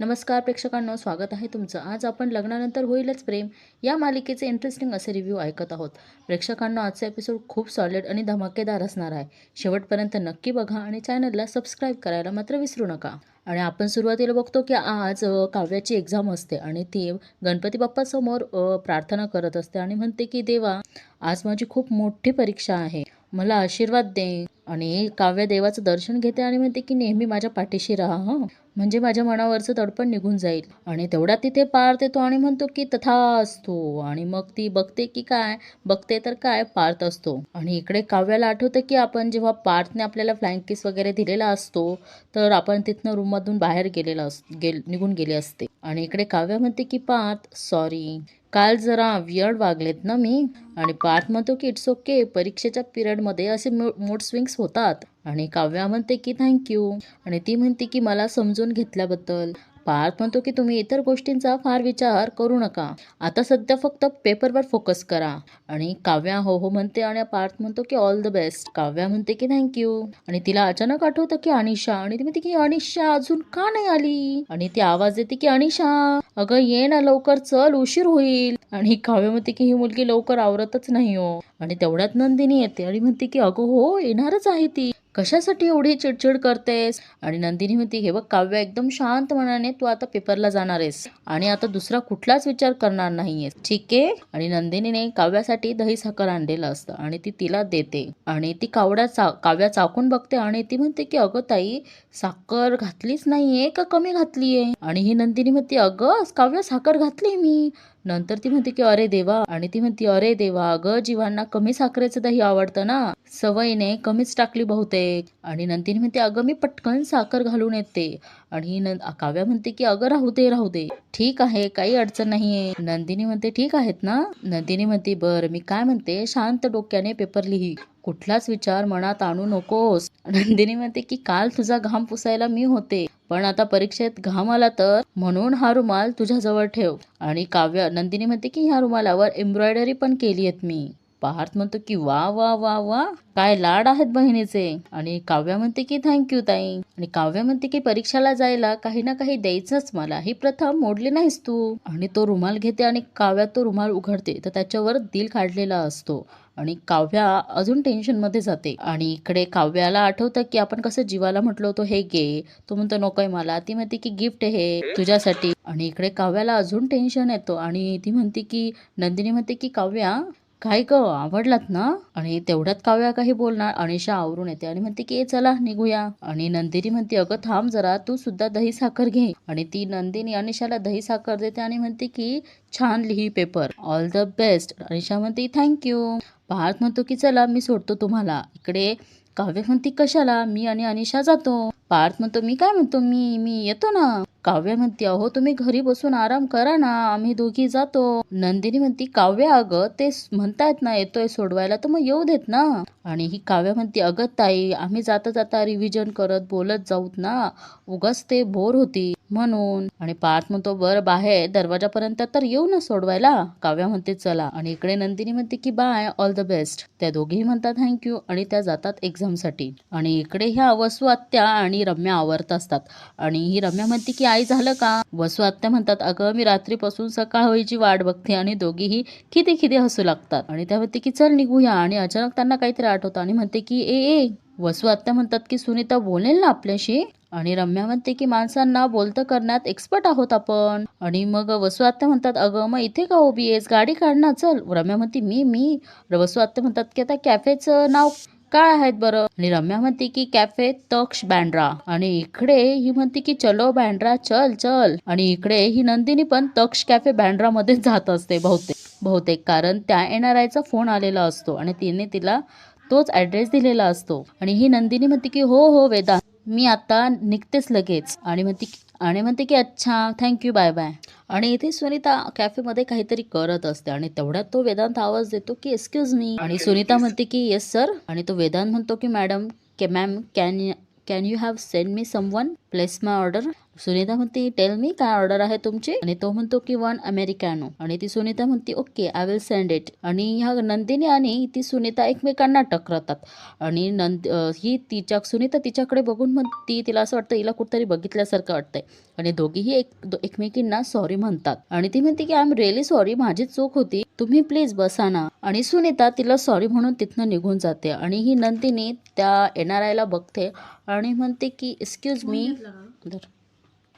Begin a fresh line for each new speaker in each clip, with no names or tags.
नमस्कार प्रेक्षकांना स्वागत आहे तुमचं. आज आपण लग्नानंतर होईलच प्रेम. या मालिकेचे इंटरेस्टिंग असे रिव्ह्यू ऐकत आहोत. प्रेक्षकांना आजचा एपिसोड खूप सॉलिड आणि धमाकेदार असणार आहे. शेवटपर्यंत नक्की बघा आणि चॅनलला सबस्क्राईब करायला मात्र विसरू नका. आणि आपण सुरुवातीला बघतो की आज काव्याची एक्झाम असते आणि ती गणपती बाप्पासमोर प्रार्थना करत असते आणि म्हणते की देवा आज माझी खूप मोठी परीक्षा आहे. मला आशीर्वाद दे. आणि काव्य देवाचं दर्शन घेते आणि म्हणते की नेहमी माझ्या पाठीशी राहा हं. म्हणजे माझ्या मनावरचं दडपण निघून जाईल. आणि तेवढा तिथे पार्थ येतो आणि म्हणतो की तथा असतो. आणि मग ती बघते की काय बघते तर काय पार्थ असतो. आणि इकडे काव्याला आठवतं की आपण जेव्हा पार्थने आपल्याला फ्लँक किस वगैरे दिलेला असतो तर आपण तिथनं रूममधून बाहेर गेलेला अस गेल निघून गेले असते. आणि इकडे काव्य म्हणते की पार्थ सॉरी काल जरा वियर्ड वागलेत ना मी? आणि पार्थ म्हणतो की इट्स ओके परीक्षेच्या पिरियडमध्ये असे मूड स्विंग्स होतात. आणि काव्या म्हणते की थँक्यू आणि ती म्हणते की मला समजून घेतल्याबद्दल. पार्थ म्हणतो की तुम्ही इतर गोष्टींचा फार विचार करू नका. आता सध्या फक्त पेपरवर फोकस करा. आणि काव्या हो हो म्हणते आणि पार्थ म्हणतो की ऑल द बेस्ट काव्या म्हणते की थँक्यू आणि तिला अचानक आठवतं की अनिशा. आणि ती म्हणते की अनिशा अजून का नाही आली? आणि ती आवाज देते की अनिशा अगं ये ना लवकर चल उशीर होईल. आणि काव्य म्हणते की ही मुलगी लवकर आवरतच नाही हो. आणि तेवढ्यात नंदिनी येते आणि म्हणते की अगं हो येणारच आहे ती. कशासाठी एवढी चिडचिड करतेस? आणि नंदिनी म्हणते हे बघ काव्य एकदम शांत मनाने तू आता पेपरला जाणार आहेस आणि आता दुसरा कुठलाच विचार करणार नाहीयेस. ठीक आहे? आणि नंदिनीने काव्यासाठी दही साखर आणलेलं असतं आणि ती तिला देते. आणि ती कावड्या चा काव्या चाकून बघते आणि ती म्हणते की अगं ताई साखर घातलीच नाहीये का? कमी घातलीये? आणि ही नंदिनी म्हणते अगं काव्य साखर घातली मी. नंतर ती म्हणते की अरे देवा. आणि ती म्हणते अरे देवा अगं जीवांना कमी साखरेचं दही आवडतं ना? सवयीने कमीच टाकली बहुतेक. आणि नंदिनी म्हणते अगं मी पटकन साखर घालून येते. आणि काव्या म्हणते की अगं राहू दे राहू दे. ठीक आहे काही अडचण नाहीये. नंदिनी म्हणते ठीक आहेत ना? नंदिनी म्हणते बर. मी काय म्हणते शांत डोक्याने पेपर लिही. कुठलाच विचार मनात आणू नकोस. नंदिनी म्हणते की काल तुझा घाम पुसायला मी होते. पण आता परीक्षेत घाम आला तर? म्हणून हा रुमाल तुझ्याजवळ ठेव. आणि काव्य नंदिनी म्हणते की ह्या रुमालावर एम्ब्रॉयडरी पण केली आहेत मी. पार्थ म्हणतो की वा वा वा वा. काय लाड आहेत बहिणीचे. आणि काव्या म्हणते की थँक्यू ताई. आणि काव्या म्हणते की परीक्षेला जायला काही ना काही द्यायचंच मला. ही प्रथा मोडली नाहीस तू. आणि तो रुमाल घेते आणि काव्या तो रुमाल उघडते. तर त्याच्यावर दिल काढलेला असतो. आणि काव्या अजून टेन्शनमध्ये जाते. आणि इकडे काव्याला आठवतं की आपण कसं जीवाला म्हटलं होतो हे घे तो म्हणतो नकोय मला. ती म्हणते की गिफ्ट हे तुझ्यासाठी. आणि इकडे काव्याला अजून टेन्शन येतो. आणि ती म्हणते की नंदिनी म्हणते की काव्या काय ग? आवडलात ना? आणि तेवढ्यात काव्या काही बोलणार. अनिशा आवरून येते आणि म्हणते की चला निघूया. आणि नंदिनी म्हणते अगं थांब जरा तू सुद्धा दही साखर घे. आणि ती नंदिनी अनिशाला दही साखर देते आणि म्हणते की छान लिही paper. All the best Anisha म्हणते थँक्यू पार्थ म्हणतो की चला मी सोडतो तुम्हाला. इकडे काव्य म्हणते कशाला? मी आणि अनिशा जातो. पार्थ म्हणतो मी काय म्हणतो? मी मी येतो ना. काव्य म्हणते अहो तुम्ही घरी बसून आराम करा ना आम्ही दोघी जातो. नंदिनी म्हणती काव्य अगं ते म्हणतायत ना येतोय सोडवायला तर मग येऊ देत ना. आणि ही काव्य म्हणते अगं ताई आम्ही जाता जाता रिव्हिजन करत बोलत जाऊत ना. उगाच ते बोर होती. म्हणून. आणि पार्थ म्हणतो बरं बाहेर दरवाजापर्यंत तर येऊ ना सोडवायला. काव्या म्हणते चला. आणि इकडे नंदिनी म्हणते की बाय ऑल द बेस्ट. त्या दोघेही म्हणतात थँक्यू आणि त्या जातात एक्झामसाठी. आणि इकडे ह्या वसू आत्या आणि रम्या आवरत असतात. आणि ही रम्या म्हणते की आई झालं का? वसू आत्या म्हणतात अगं मी रात्रीपासून सकाळ होईची वाट बघते. आणि दोघीही खिदे खिदे हसू लागतात. आणि त्या म्हणते की चल निघूया. आणि अचानक त्यांना काहीतरी आठवतं आणि म्हणते की ए ए. वसू आत्या म्हणतात की सुनीता बोलेल ना आपल्याशी? आणि रम्या म्हणते की माणसांना बोलतं करण्यात एक्सपर्ट आहोत आपण. आणि मग वसू आत्या म्हणतात अगं मग इथे का उभी आहेस? गाडी काढ ना चल. रम्या म्हणते मी मी. वसू आत्या म्हणतात की आता कॅफेचं नाव काय आहेत बरं? आणि रम्या म्हणते की कॅफे तक्ष बँड्रा. आणि इकडे ही म्हणते की चलो बँड्रा चल चल. आणि इकडे ही नंदिनी पण तक्ष कॅफे बँड्रा मध्ये जात असते बहुतेक बहुतेक. कारण त्या एनआरआयचा फोन आलेला असतो आणि तिने तिला तोच ऍड्रेस दिलेला असतो. आणि ही नंदिनी म्हणते की हो हो वेदांत. मी आता निघतेच लगेच. आणि म्हणते आणि म्हणते की अच्छा थँक्यू बाय बाय आणि इथे सुनीता कॅफेमध्ये काहीतरी करत असते. आणि तेवढ्यात तो वेदांत आवाज देतो की एक्सक्यूज मी आणि सुनीता म्हणते की येस सर आणि तो वेदांत म्हणतो की madam K ma'am can can you have send me someone place my order Sunita म्हणते टेल मी काय ऑर्डर आहे तुमची? आणि तो म्हणतो की वन अमेरिकॅनो आणि ती सुनीता म्हणते okay I will send it आणि ह्या नंदिनी आणि ती सुनीता एकमेकांना टकरतात. आणि नंद ही तिच्या सुनीता तिच्याकडे बघून म्हणती तिला असं वाटतं हिला कुठतरी बघितल्यासारखं वाटतंय. आणि दोघीही एक एकमेकींना सॉरी म्हणतात. आणि ती म्हणते की आय एम रिअली सॉरी माझी चूक होती. तुम्ही प्लीज बसा ना. आणि सुनीता तिला सॉरी म्हणून तिथनं निघून जाते. आणि ही नंदिनी त्या येणाऱ्याला बघते आणि म्हणते की एक्सक्यूज मी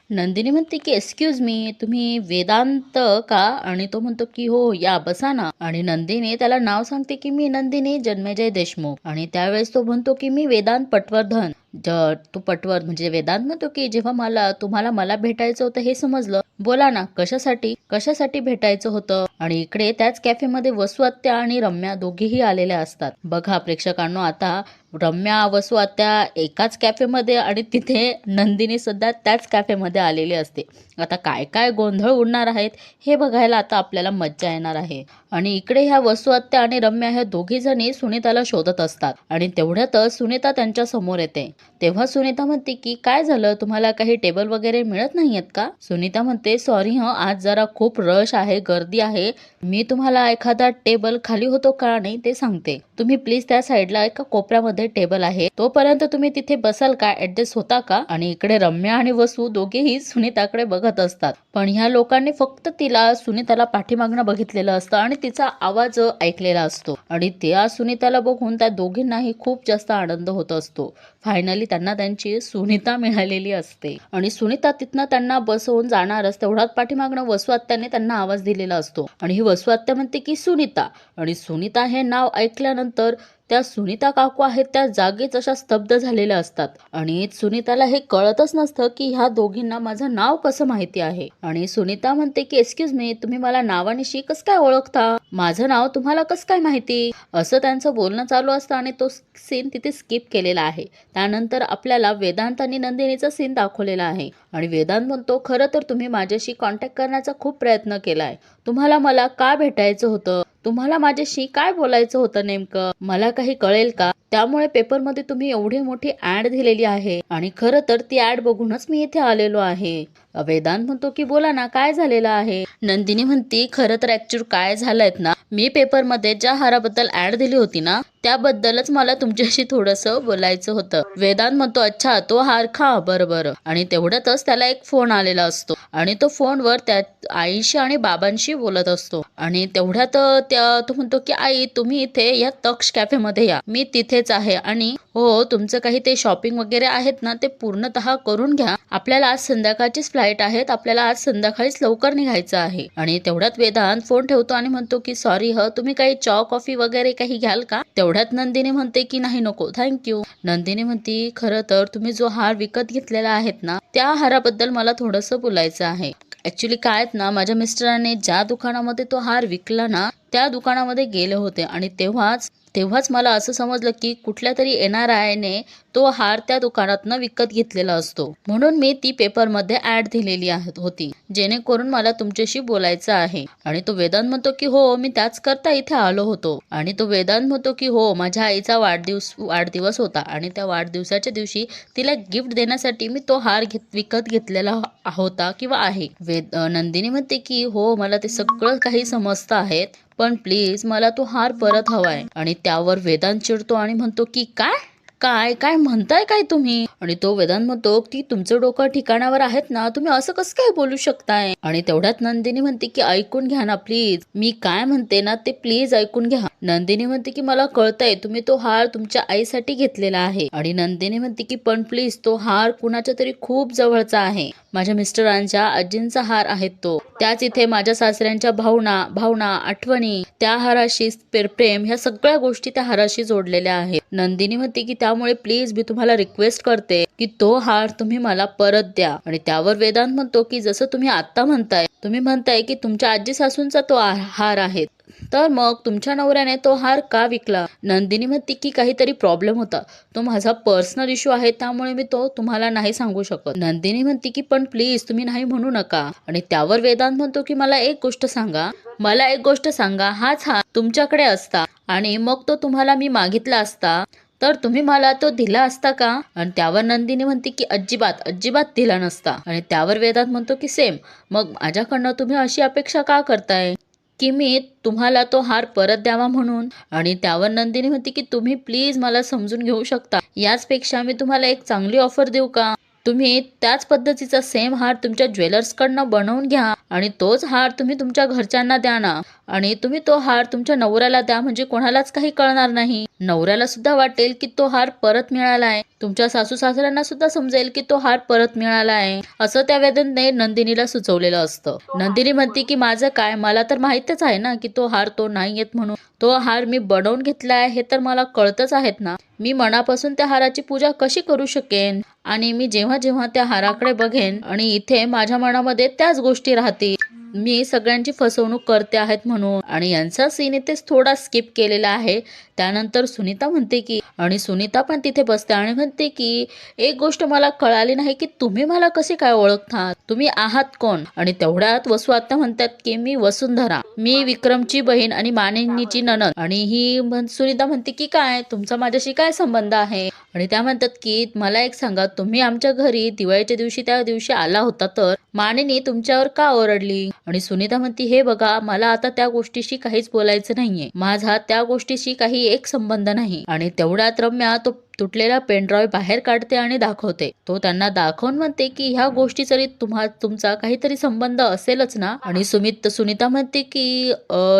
नंदिनी म्हणते की एक्सक्यूज मी तुम्ही वेदांत का? आणि तो म्हणतो की हो या बसा ना आणि नंदिनी त्याला नाव सांगते की मी नंदिनी जन्मेजय देशमुख. आणि त्यावेळेस तो म्हणतो की मी वेदांत पटवर्धन. ज- तू पटवर म्हणजे वेदांत म्हणतो की जेव्हा मला तुम्हाला मला भेटायचं होतं हे समजलं बोला ना कशासाठी कशासाठी भेटायचं होतं? आणि इकडे त्याच कॅफेमध्ये वसू आत्या आणि रम्या दोघेही आलेल्या असतात. बघा प्रेक्षकांनो आता रम्या वसू आत्या एकाच कॅफेमध्ये आणि तिथे नंदिनी सुद्धा त्याच कॅफेमध्ये आलेली असते. आता काय काय गोंधळ उडणार आहेत हे बघायला आता आपल्याला मज्जा येणार आहे. आणि इकडे ह्या वसू आत्या आणि रम्या ह्या दोघी जणी सुनीताला शोधत असतात. आणि तेवढ्यातच सुनीता त्यांच्यासमोर येते. तेव्हा सुनीता म्हणते की काय झालं? तुम्हाला काही टेबल वगैरे मिळत नाहीयेत का? सुनीता म्हणते सॉरी ह आज जरा खूप रश आहे गर्दी आहे. मी तुम्हाला एखादा टेबल खाली होतो का नाही ते सांगते. तुम्ही प्लीज त्या साईडला एका कोपऱ्यामध्ये टेबल आहे. तोपर्यंत तुम्ही तिथे बसाल का? ऍडजस्ट होता का? आणि इकडे रम्या आणि वसू दोघेही सुनीताकडे बघत असतात. पण ह्या लोकांनी फक्त तिला सुनीताला पाठीमागणं बघितलेलं असतं आणि तिचा आवाज ऐकलेला असतो. आणि त्या सुनीताला बघून त्या दोघींनाही खूप जास्त आनंद होत असतो. फायनली त्यांना त्यांची सुनीता मिळालेली असते. आणि सुनीता तिथनं त्यांना बसवून जाणारच तेवढ्यात पाठीमागणं वसुआत्याने त्यांना आवाज दिलेला असतो. आणि ही वसुआत्या म्हणते की सुनीता. आणि सुनीता हे नाव ऐकल्यानंतर त्या सुनीता काकू आहेत त्या जागीच अशा स्तब्ध झालेल्या असतात. आणि सुनीताला हे कळतच नसतं की ह्या दोघींना माझं नाव कसं माहिती आहे? आणि सुनीता म्हणते की एक्सक्यूज मी तुम्ही मला नावानिशी कसं काय ओळखता? माझं नाव तुम्हाला कस काय माहिती? असं त्यांचं बोलणं चालू असतं आणि तो सीन तिथे स्किप केलेला आहे. त्यानंतर आपल्याला वेदांत आणि नंदिनीचा सीन दाखवलेला आहे. आणि वेदांत म्हणतो खरं तर तुम्ही माझ्याशी कॉन्टॅक्ट करण्याचा खूप प्रयत्न केलाय. तुम्हाला मला का भेटायचं होतं? तुम्हाला माझ्याशी काय बोलायचं होतं नेमकं? मला काही कळेल का? त्यामुळे पेपरमध्ये तुम्ही एवढी मोठी ऍड दिलेली आहे. आणि खरं तर ती ऍड बघूनच मी इथे आलेलो आहे. वेदांत म्हणतो की बोला ना काय झालेलं आहे? नंदिनी म्हणती खरं तर ऍक्च्युअल काय झालंय ना मी पेपरमध्ये ज्या हाराबद्दल ऍड दिली होती ना त्याबद्दलच मला तुमच्याशी थोडंसं बोलायचं होतं. वेदांत म्हणतो अच्छा तो हार खा बरं बरं. आणि तेवढ्यातच त्याला एक फोन आलेला असतो. आणि तो फोनवर त्या आईशी आणि बाबांशी बोलत असतो. आणि तेवढ्यात त्या तो म्हणतो की आई तुम्ही इथे या तक्ष कॅफेमध्ये या. मी तिथे तिथेच आहे. आणि हो तुमचं काही ते शॉपिंग वगैरे आहेत ना ते पूर्णतः करून घ्या. आपल्याला आज संध्याकाळचीच फ्लाईट आहेत. आपल्याला आज संध्याकाळीच लवकर निघायचं आहे. आणि तेवढ्यात वेदांत फोन ठेवतो आणि म्हणतो की सॉरी ह तुम्ही काही चॉ कॉफी वगैरे काही घ्याल का? तेवढ्यात नंदिनी म्हणते की नाही नको. थँक्यू नंदिनी म्हणते खरं तर तुम्ही जो हार विकत घेतलेला आहेत ना त्या हाराबद्दल मला थोडंसं बोलायचं आहे. ऍक्च्युली काय आहेत ना माझ्या मिस्टरांनी ज्या दुकानामध्ये तो हार विकला ना त्या दुकानामध्ये गेले होते. आणि तेव्हाच तेव्हाच मला असं समजलं की कुठल्या तरी एन ने तो हार त्या दुकानातनं विकत घेतलेला असतो. म्हणून मी ती पेपरमध्ये ऍड दिलेली होती. जेणेकरून मला तुमच्याशी बोलायचं आहे. आणि तो वेदांत म्हणतो की हो मी त्याच करता इथे आलो होतो. आणि तो वेदांत म्हणतो की हो माझ्या आईचा वाढदिवस वाढदिवस होता आणि त्या वाढदिवसाच्या दिवशी तिला गिफ्ट देण्यासाठी मी तो हार घेत विकत घेतलेला होता किंवा आहे. वेद नंदिनी म्हणते की हो मला ते सगळं काही समजतं आहेत पण प्लीज मला तो हार परत हवाय. आणि त्यावर वेदांत चिडतो आणि म्हणतो की काय? काय काय म्हणताय काय तुम्ही? आणि तो वेदांत म्हणतो की तुमचं डोकं ठिकाणावर आहेत ना तुम्ही असं कसं काय बोलू शकताय? आणि तेवढ्यात नंदिनी म्हणते की ऐकून घ्या ना प्लीज मी काय म्हणते ना ते प्लीज ऐकून घ्या. नंदिनी म्हणते की मला कळतंय तुम्ही तो हार तुमच्या आईसाठी घेतलेला आहे. आणि नंदिनी म्हणते की पण प्लीज तो हार कुणाच्या तरी खूप जवळचा आहे. माझ्या मिस्टरांच्या आजींचा हार आहे तो. त्याच इथे माझ्या सासऱ्यांच्या भावना भावना आठवणी त्या हाराशी प्रेम ह्या सगळ्या गोष्टी त्या हाराशी जोडलेल्या आहेत. नंदिनी म्हणते की त्यामुळे प्लीज मी तुम्हाला रिक्वेस्ट करते की तो हार तुम्ही मला परत द्या. आणि त्यावर वेदांत म्हणतो की जसं तुम्ही आता म्हणताय तुम्ही म्हणताय की तुमच्या आजी सासूंचा तो हार आहे. तर मग तुमच्या नवऱ्याने तो हार का विकला? नंदिनी म्हणते की काहीतरी प्रॉब्लेम होता. तो माझा पर्सनल इश्यू आहे त्यामुळे मी तो तुम्हाला नाही सांगू शकत. नंदिनी म्हणते की पण प्लीज तुम्ही नाही म्हणू नका. आणि त्यावर वेदांत म्हणतो की मला एक गोष्ट सांगा. मला एक गोष्ट सांगा. हाच हार तुमच्याकडे असता. आणि मग तो तुम्हाला मी मागितला असता. तर तुम्ही मला तो दिला असता का? आणि त्यावर नंदिनी म्हणते की अजिबात अजिबात दिला नसता. आणि त्यावर वेदात म्हणतो की सेम. मग माझ्याकडनं तुम्ही अशी अपेक्षा का करताय? की मी तुम्हाला तो हार परत द्यावा म्हणून? आणि त्यावर नंदिनी म्हणते की तुम्ही प्लीज मला समजून घेऊ शकता. याचपेक्षा मी तुम्हाला एक चांगली ऑफर देऊ का? तुम्ही त्याच पद्धतीचा सेम हार तुमच्या ज्वेलर्सकडनं बनवून घ्या आणि तोच हार तुम्ही तुमच्या घरच्यांना द्या ना. आणि तुम्ही तो हार तुमच्या नवऱ्याला द्या म्हणजे कोणालाच काही कळणार नाही. नवऱ्याला सुद्धा वाटेल की तो हार परत मिळाला आहे तुमच्या सासू सासऱ्यांना सुद्धा समजेल की तो हार परत मिळाला आहे असं त्या वेदनने नंदिनीला सुचवलेलं असतं. नंदिनी म्हणते की माझं काय? मला तर माहितच आहे ना की तो हार तो नाही येत म्हणून. तो हार मी बनवून घेतला आहे हे तर मला कळतच आहेत ना. मी मनापासून त्या हाराची पूजा कशी करू शकेन? आणि मी जेव्हा जेव्हा त्या हाराकडे बघेन आणि इथे माझ्या मनामध्ये त्याच गोष्टी राहतील मी सगळ्यांची फसवणूक करते आहेत म्हणून. आणि यांचा सीन इथेच थोडा स्किप केलेला आहे. त्यानंतर सुनीता म्हणते की आणि सुनीता पण तिथे बसते आणि म्हणते की एक गोष्ट मला कळाली नाही की तुम्ही मला कसे काय ओळखता? तुम्ही आहात कोण? आणि तेवढ्यात वसू आता म्हणतात की मी वसुंधरा. मी विक्रमची बहीण आणि मानिनीची ननद आणि ही सुनीता म्हणते की काय? तुमचा माझ्याशी काय संबंध आहे? आणि त्या म्हणतात की मला एक सांगा तुम्ही आमच्या घरी दिवाळीच्या दिवशी त्या दिवशी आला होता तर मानिनी तुमच्यावर का ओरडली? आणि सुनीता म्हणती हे बघा मला आता त्या गोष्टीशी काहीच बोलायचं नाहीये. माझा त्या गोष्टीशी काही एक संबंध नाही. आणि तेवढ्यात रम्या तो तुटलेला पेनड्रॉय बाहेर काढते आणि दाखवते. तो त्यांना दाखवून म्हणते की ह्या गोष्टी जरी तुम्हा तुमचा काहीतरी संबंध असेलच ना? आणि सुमित सुनीता म्हणते की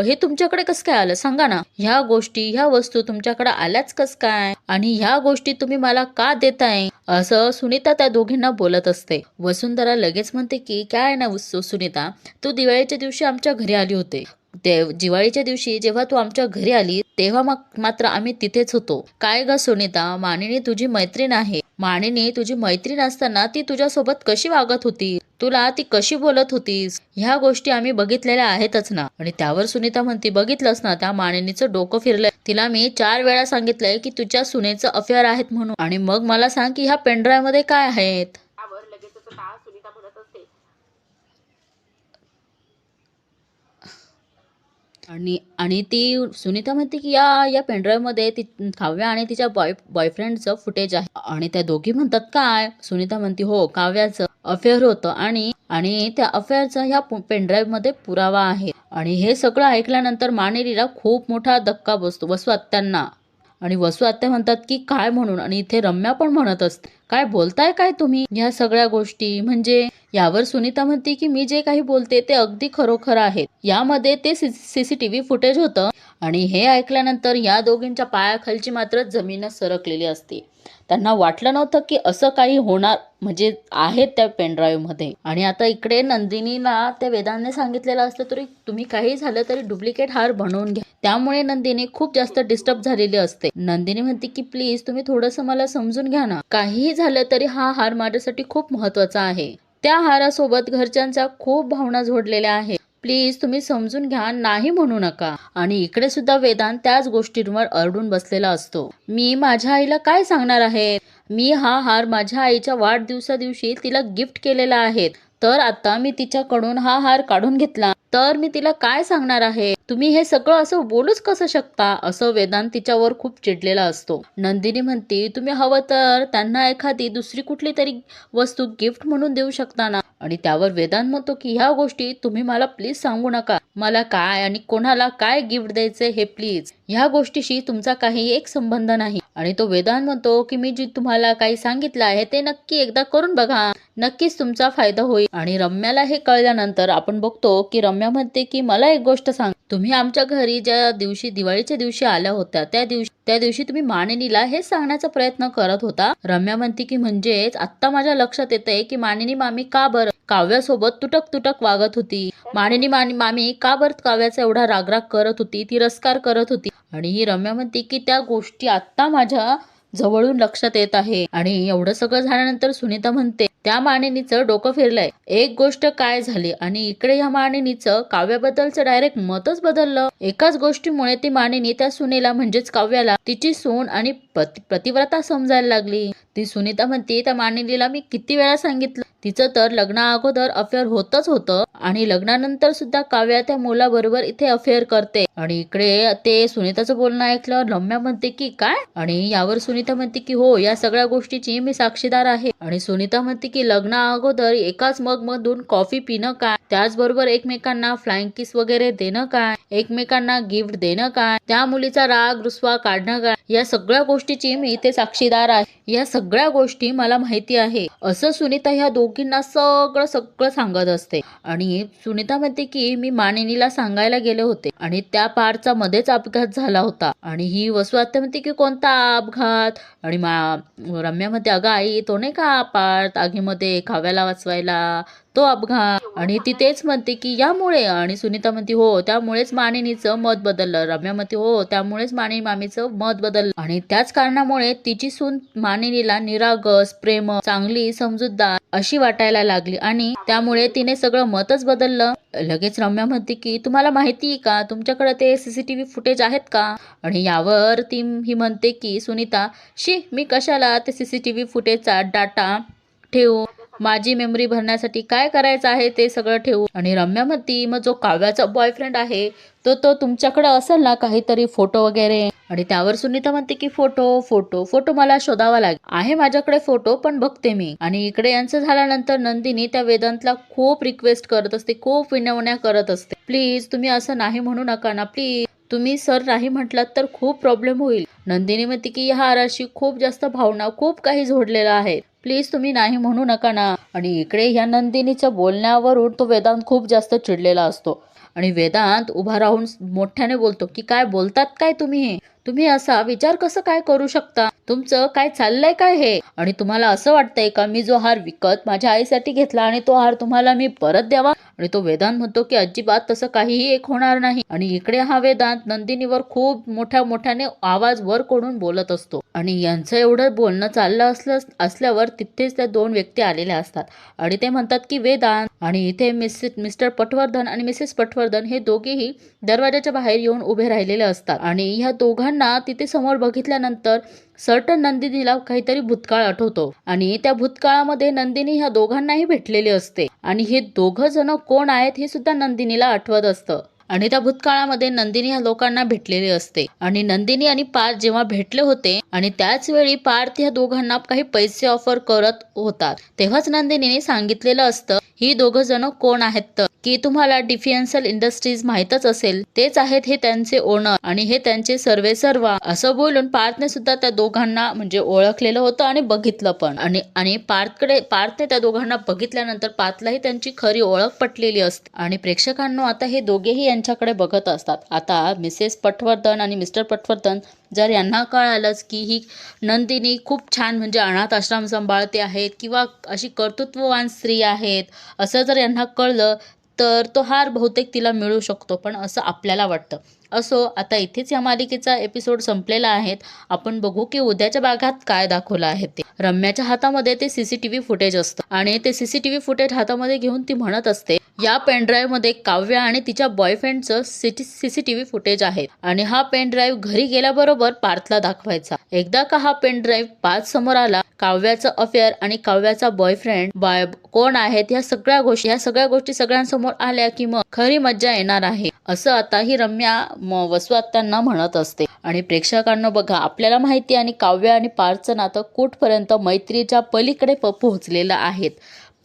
हे तुमच्याकडे कसं काय आलं? सांगा ना. ह्या गोष्टी ह्या वस्तू तुमच्याकडे आल्याच कस काय? आणि ह्या गोष्टी तुम्ही मला का देताय? असं सुनीता त्या दोघींना बोलत असते. वसुंधरा लगेच म्हणते की काय ना सुनीता? तू दिवाळीच्या दिवशी आमच्या घरी आली होते. ते दिवाळीच्या दिवशी जेव्हा तू आमच्या घरी आली तेव्हा मग मात्र आम्ही तिथेच होतो. काय ग सुनीता मानिनी तुझी मैत्रीण आहे. मानिनी तुझी मैत्रीण असताना ती तुझ्यासोबत कशी वागत होती? तुला ती कशी बोलत होतीस? ह्या गोष्टी आम्ही बघितलेल्या आहेतच ना. आणि त्यावर सुनीता म्हणती बघितलंस ना त्या मानिनीचं डोकं फिरलंय. तिला मी चार वेळा सांगितलंय की तुझ्या सुनेचं अफेअर आहेत म्हणून. आणि मग मला सांग की ह्या पेनड्राईव्हमध्ये काय आहेत
त्यावर लगेचच टाळ सुनीता म्हणत असते
आणि आणि ती सुनीता म्हणते की या या पेनड्राईव्हमध्ये ती काव्या आणि तिच्या बॉय बॉयफ्रेंडचं फुटेज आहे. आणि त्या दोघी म्हणतात काय? सुनीता म्हणते हो काव्याचं अफेअर होतं आणि आणि त्या अफेअरचा ह्या पेनड्राईव्हमध्ये पुरावा आहे. आणि हे सगळं ऐकल्यानंतर मानेरीला खूप मोठा धक्का बसतो बसवात त्यांना. आणि वसू आत्या म्हणतात की काय म्हणून? आणि इथे रम्या पण म्हणत असते काय बोलताय काय तुम्ही? या सगळ्या गोष्टी. म्हणजे यावर सुनीता म्हणते की मी जे काही बोलते ते अगदी खरोखर आहेत. यामध्ये ते सीसीटीव्ही फुटेज होतं. आणि हे ऐकल्यानंतर या दोघींच्या पायाखालची मात्र जमीनच सरकलेली असते. त्यांना वाटलं नव्हतं की असं काही होणार म्हणजे आहे त्या पेनड्राईव्हमध्ये आणि आता इकडे नंदिनीला त्या वेदांनी सांगितलेलं असतं तरी तुम्ही काही झालं तरी डुप्लिकेट हार बनवून घ्या. त्यामुळे नंदिनी खूप जास्त डिस्टर्ब झालेली असते. नंदिनी म्हणते की प्लीज तुम्ही थोडंसं मला समजून घ्या ना. काहीही झालं तरी हा हार माझ्यासाठी खूप महत्त्वाचा आहे. त्या हारासोबत घरच्यांच्या खूप भावना जोडलेल्या आहेत. प्लीज तुम्ही समजून घ्या नाही म्हणू नका. आणि इकडे सुद्धा वेदांत त्याच गोष्टींवर अरडून बसलेला असतो. मी माझ्या आईला काय सांगणार आहे? मी हा हार माझ्या आईच्या वाढदिवसा दिवशी तिला गिफ्ट केलेला आहे. तर आता मी तिच्याकडून हा हार काढून घेतला. तर मी तिला काय सांगणार आहे? तुम्ही हे सगळं असं बोलूच कसं शकता? असं वेदांत तिच्यावर खूप चिडलेला असतो. नंदिनी म्हणते तुम्ही हवं तर त्यांना एखादी दुसरी कुठली तरी वस्तू गिफ्ट म्हणून देऊ शकता ना? आणि त्यावर वेदांत म्हणतो की ह्या गोष्टी तुम्ही मला प्लीज सांगू नका. मला काय आणि कोणाला काय गिफ्ट द्यायचे हे प्लीज ह्या गोष्टीशी तुमचा काही एक संबंध नाही. आणि तो वेदांत म्हणतो की मी जी तुम्हाला काही सांगितलं आहे ते नक्की एकदा करून बघा. नक्कीच तुमचा फायदा होईल. आणि रम्याला हे कळल्यानंतर आपण बघतो की रम्या म्हणते की मला एक गोष्ट सांग. तुम्ही आमच्या घरी ज्या दिवशी दिवाळीच्या दिवशी आल्या होत्या त्या दिवशी त्या दिवशी तुम्ही मानिनीला हे सांगण्याचा प्रयत्न करत होता. रम्या म्हणते की म्हणजेच आता माझ्या लक्षात येतंय की मानिनी मामी का बरं काव्यासोबत तुटक तुटक वागत होती? मानिनी मामी का बरं काव्याचा एवढा रागराग करत होती तिरस्कार करत होती? आणि ही रम्या म्हणते की त्या गोष्टी आता माझ्या जवळून लक्षात येत आहे. आणि एवढं सगळं झाल्यानंतर सुनीता म्हणते त्या मानिनीचं डोकं फिरलंय. एक गोष्ट काय झाली आणि इकडे ह्या मानिनीचं काव्याबद्दलचं डायरेक्ट मतच बदललं. एकाच गोष्टीमुळे ती मानिनी त्या सुनेला म्हणजेच काव्याला तिची सून आणि प्रतिव्रता समजायला लागली. ती सुनीता म्हणते त्या मानिनीला मी किती वेळा सांगितलं. तिचं तर लग्ना अगोदर अफेअर होतच होतं आणि लग्नानंतर सुद्धा काव्या त्या मुलाबरोबर इथे अफेअर करते. आणि इकडे ते सुनीताचं बोलणं ऐकलं रम्या म्हणते की काय? आणि यावर सुनीता म्हणते की हो या सगळ्या गोष्टीची मी साक्षीदार आहे. आणि सुनीता म्हणते की लग्ना अगोदर एकाच मग मधून कॉफी पिणं काय? त्याचबरोबर एकमेकांना फ्लाइंग किस वगैरे देणं काय? एकमेकांना गिफ्ट देणं काय? त्या मुलीचा राग रुसवा काढणं काय? या सगळ्या गोष्टीची मी इथे साक्षीदार आहे. या सगळ्या गोष्टी मला माहिती आहे. असं सुनीता ह्या दोघींना सगळं सगळं सांगत असते. आणि सुनीता म्हणते की मी मानिनीला सांगायला गेले होते आणि त्या पारचा मध्येच अपघात झाला होता. आणि ही वसू म्हणते की कोणता अपघात? आणि मा रम्या म्हणते अगं आई तो नाही का पार आगी मध्ये खाव्याला वाचवायला तो अपघात. आणि ती तेच म्हणते की यामुळे आणि सुनीता म्हणते हो त्यामुळेच मानिनीचं मत बदललं. रम्या म्हणते हो त्यामुळेच मानिनी मामीचं मत बदललं. आणि त्याच कारणामुळे तिची सून मानिनीला निरागस प्रेम चांगली समजूतदार अशी वाटायला लागली. आणि त्यामुळे तिने सगळं मतच बदललं. लगेच रम्या म्हणते की तुम्हाला माहिती आहे का? तुमच्याकडे ते सीसीटीव्ही फुटेज आहेत का? आणि यावर ती ही म्हणते की सुनीता शी मी कशाला ते सीसीटीव्ही फुटेजचा डाटा ठेवू माझी मेमरी भरण्यासाठी काय करायचं आहे ते सगळं ठेवू आणि रम्या म्हणती मग जो काव्याचा बॉयफ्रेंड आहे तो तो तुमच्याकडे असेल ना काहीतरी फोटो वगैरे? आणि त्यावर सुनीता म्हणते की फोटो फोटो फोटो मला शोधावा लागेल आहे माझ्याकडे फोटो पण बघते मी. आणि इकडे यांचं झाल्यानंतर नंदिनी त्या वेदांतला खूप रिक्वेस्ट करत असते खूप विनवण्या करत असते. प्लीज तुम्ही असं नाही म्हणू नका ना प्लीज तुम्ही सर नाही म्हटलात तर खूप प्रॉब्लेम होईल. नंदिनी म्हणते की ह्या हाराशी खूप जास्त भावना खूप काही जोडलेलं आहे. प्लीज तुम्ही नाही म्हणू नका ना. आणि इकडे ह्या नंदिनीच्या बोलण्यावरून तो वेदांत खूप जास्त चिडलेला असतो. आणि वेदांत उभा राहून मोठ्याने बोलतो की काय बोलतात काय तुम्ही? तुम्ही असा विचार कसं काय करू शकता? तुमचं काय चाललंय काय हे? आणि तुम्हाला असं वाटतंय का मी जो हार विकत माझ्या आईसाठी घेतला आणि तो हार तुम्हाला मी परत द्यावा? आणि तो वेदांत म्हणतो की अजिबात तसं काहीही एक होणार नाही. आणि इकडे हा वेदांत नंदिनीवर खूप मोठ्या मोठ्याने आवाज वर करून बोलत असतो. आणि यांचं एवढं बोलणं चाललं असलं असल्यावर तिथेच त्या दोन व्यक्ती आलेल्या असतात. आणि ते म्हणतात की वेदांत आणि इथे मिस मिस्टर पटवर्धन आणि मिसेस पटवर्धन हे दोघेही दरवाजाच्या बाहेर येऊन उभे राहिलेले असतात. आणि ह्या दोघांना तिथे समोर बघितल्यानंतर सर्टन नंदिनीला काहीतरी भूतकाळ आठवतो. आणि त्या भूतकाळामध्ये नंदिनी ह्या दोघांनाही भेटलेली असते. आणि हे दोघं जण कोण आहेत हे सुद्धा नंदिनीला आठवत असतं. आणि त्या भूतकाळामध्ये नंदिनी ह्या लोकांना भेटलेली असते. आणि नंदिनी आणि पार्थ जेव्हा भेटले होते आणि त्याच वेळी पार्थ ह्या दोघांना काही पैसे ऑफर करत होतात. तेव्हाच नंदिनीने सांगितलेलं असतं ही दोघं जण कोण आहेत तर? की तुम्हाला डिफियन्सल इंडस्ट्रीज माहीतच असेल तेच आहेत हे त्यांचे ओनर आणि हे त्यांचे सर्वे सर्वा. असं बोलून पार्थने सुद्धा त्या दोघांना म्हणजे ओळखलेलं होतं आणि बघितलं पण. आणि आणि पार्थकडे पार्थने त्या दोघांना बघितल्यानंतर पार्थलाही त्यांची खरी ओळख पटलेली असते. आणि प्रेक्षकांनो आता हे दोघेही यांच्याकडे बघत असतात. आता मिसेस पटवर्धन आणि मिस्टर पटवर्धन जर यांना कळालंच की ही नंदिनी खूप छान म्हणजे अनाथ आश्रम सांभाळते आहेत किंवा अशी कर्तृत्ववान स्त्री आहेत असं जर यांना कळलं तर तो हार बहुतेक तिला मिळू शकतो. पण असं आपल्याला वाटतं. असो आता इथेच या मालिकेचा एपिसोड संपलेला आहे. आपण बघू की उद्याच्या भागात काय दाखवलं आहे ते. रम्याच्या हातामध्ये ते सीसीटीव्ही फुटेज असतं. आणि ते सीसीटीव्ही फुटेज हातामध्ये घेऊन ती म्हणत असते या पेनड्राईव्हमध्ये मध्ये आणि तिच्या बॉयफ्रेंडचं सीसीटीव्ही फुटेज आहे. आणि हा पेनड्राईव्ह घरी गेल्याबरोबर पार्थला दाखवायचा. एकदा का हा पेन ड्राईव्ह पार्थ समोर आला काव्याचं अफेअर आणि काव्याचा बॉयफ्रेंड बाय कोण आहेत या सगळ्या गोष्टी या सगळ्या गोष्टी सगळ्यांसमोर आल्या की मग खरी मज्जा येणार आहे. असं आता ही रम्या वसुआत्यांना म्हणत असते. आणि प्रेक्षकांना बघा आपल्याला माहिती आणि काव्य आणि पार्थचं नातं कुठपर्यंत मैत्रीच्या पलीकडे पोहोचलेलं आहेत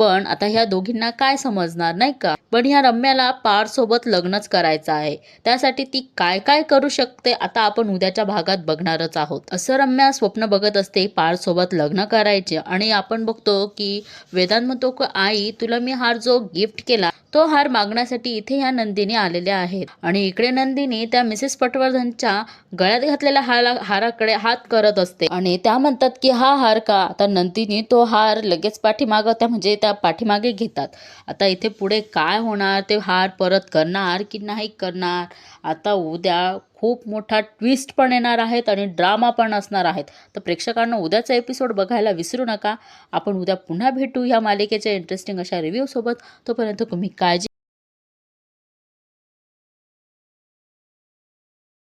पण आता ह्या दोघींना काय समजणार नाही का? पण ह्या रम्याला पार सोबत लग्नच करायचं आहे. त्यासाठी ती काय काय करू शकते आता आपण उद्याच्या भागात बघणारच आहोत. असं रम्या स्वप्न बघत असते पार सोबत लग्न करायचे. आणि आपण बघतो की वेदांत म्हणतो की आई तुला मी हार जो गिफ्ट केला तो हार मागण्यासाठी इथे ह्या नंदिनी आलेल्या आहेत. आणि इकडे नंदिनी त्या मिसेस पटवर्धनच्या गळ्यात घातलेल्या हारा हाराकडे हात करत असते. आणि त्या म्हणतात की हा हार का? आता नंदिनी तो हार लगेच पाठीमागं त्या म्हणजे त्या पाठीमागे घेतात. आता इथे पुढे काय होणार? ते हार परत करणार की नाही करणार? आता उद्या खूप मोठा ट्विस्ट पण येणार आहेत आणि ड्रामा पण असणार आहेत. तर प्रेक्षकांना उद्याचा एपिसोड बघायला विसरू नका. आपण उद्या पुन्हा भेटू या मालिकेच्या इंटरेस्टिंग अशा रिव्ह्यूसोबत तोपर्यंत तुम्ही काळजी